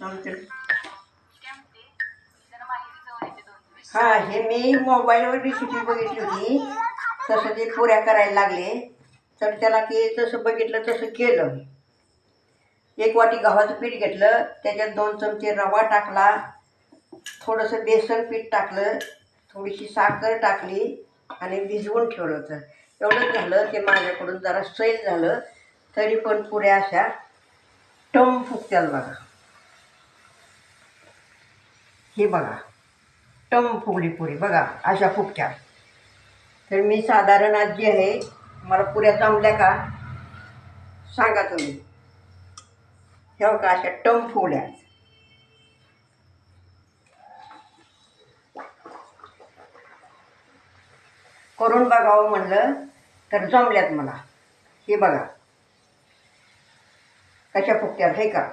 आमच्या हा हे मी मोबाईलवर रेसिपी बघितली होती. तसं ते पुऱ्या करायला लागले. तर त्याला ते तसं बघितलं तसं केलं. एक वाटी गव्हाचं पीठ घेतलं. त्याच्यात दोन चमचे रवा टाकला. थोडंसं बेसन पीठ टाकलं. थोडीशी साखर टाकली आणि भिजवून ठेवलं होतं. एवढंच झालं ते माझ्याकडून जरा सैल झालं. तरी पण पुऱ्या अशा टम फुकत्याल बघा. हे बघा. टम फुगली पुरी बघा अशा फुगत्या. तर मी साधारण आज जी आहे मला पुऱ्या जमल्या का? सांगा तुम्ही. ह्या का अशा टम फुगल्या? करून बघावं म्हणलं तर जमल्यात मला. हे बघा. कशा फुगत्यात हे का